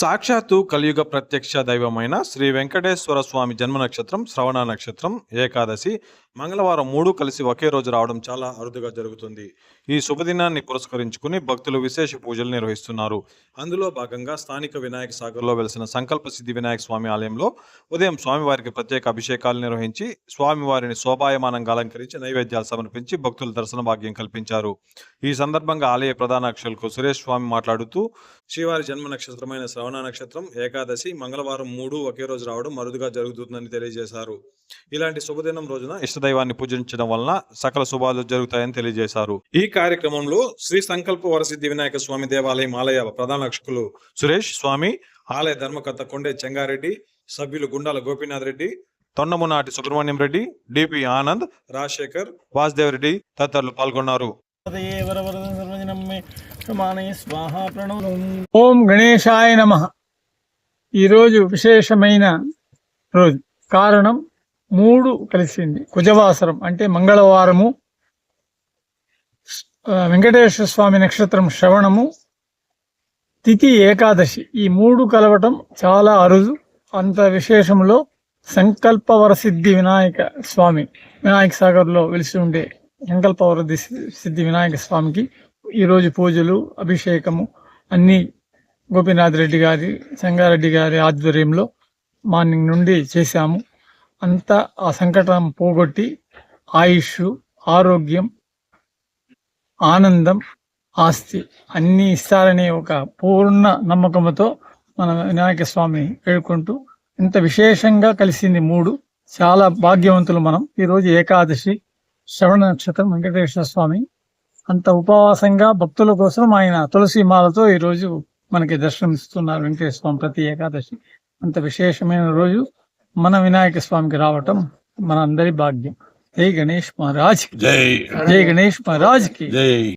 సాక్షాత్తు కలియుగ ప్రత్యక్ష దైవమైన శ్రీ వెంకటేశ్వర స్వామి జన్మ నక్షత్రం శ్రవణ నక్షత్రం ఏకాదశి మంగళవారం మూడు కలిసి ఒకే రోజు రావడం చాలా అరుదుగా జరుగుతుంది. ఈ శుభదినాన్ని పురస్కరించుకుని భక్తులు విశేష పూజలు నిర్వహిస్తున్నారు. అందులో భాగంగా స్థానిక వినాయక సాగర్లో వెలిసిన సంకల్ప సిద్ధి వినాయక స్వామి ఆలయంలో ఉదయం స్వామివారికి ప్రత్యేక అభిషేకాలు నిర్వహించి స్వామివారిని శోభాయమానంగా అలంకరించి నైవేద్యాలు సమర్పించి భక్తుల దర్శన భాగ్యం కల్పించారు. ఈ సందర్భంగా ఆలయ ప్రధాన అక్షరులకు సురేష్ స్వామి మాట్లాడుతూ శ్రీవారి జన్మ నక్షత్రమైన శ్రవణ నక్షత్రం ఏకాదశి మంగళవారం మూడు ఒకే రోజు రావడం మరుదుగా జరుగుతుందని తెలియజేశారు. ఇలాంటి శుభదినం రోజున ఇష్టదైవాన్ని పూజించడం వలన సకల శుభాలు జరుగుతాయని తెలియజేశారు. ఈ కార్యక్రమంలో శ్రీ సంకల్ప వరసిద్ధి వినాయక స్వామి దేవాలయం ఆలయ ప్రధాన రక్షకులు సురేష్ స్వామి ఆలయ ధర్మకర్త కొండే చెంగారెడ్డి సభ్యులు గుండాల గోపీనాథ్ రెడ్డి తొండమునాటి సుబ్రహ్మణ్యం రెడ్డి డిపి ఆనంద్ రాజశేఖర్ వాసుదేవ్ రెడ్డి తదితరులు పాల్గొన్నారు. ఓం గణేశాయ నమ. ఈరోజు విశేషమైన రోజు. కారణం మూడు కలిసింది. కుజవాసరం అంటే మంగళవారము వెంకటేశ్వర స్వామి నక్షత్రం శ్రవణము తిథి ఏకాదశి. ఈ మూడు కలవటం చాలా అరుదు. అంత విశేషంలో సంకల్పవరసిద్ధి వినాయక స్వామి వినాయక సాగర్లో వెలిసి ఉండే సంకల్పవర ది- సిద్ధి వినాయక స్వామికి ఈరోజు పూజలు అభిషేకము అన్నీ గోపీనాథ్ రెడ్డి గారి సంగారెడ్డి గారి ఆధ్వర్యంలో మార్నింగ్ నుండి చేశాము. అంతా ఆ సంకటం పోగొట్టి ఆయుష్ ఆరోగ్యం ఆనందం ఆస్తి అన్నీ ఇస్తారనే ఒక పూర్ణ నమ్మకంతో మన వినాయక స్వామి వేడుకుంటూ ఇంత విశేషంగా కలిసింది మూడు. చాలా భాగ్యవంతులు మనం. ఈరోజు ఏకాదశి. శ్రవణ నక్షత్రం వెంకటేశ్వర స్వామి. అంత ఉపవాసంగా భక్తుల కోసం ఆయన తులసి మాలతో ఈరోజు మనకి దర్శనం ఇస్తున్నారు వెంకటేశ్వర స్వామి ప్రతి ఏకాదశి. అంత విశేషమైన రోజు మన వినాయక స్వామికి రావటం మన అందరి భాగ్యం. జై గణేష్ మహారాజ్ జై గణేష్ మహారాజ్కి. జై.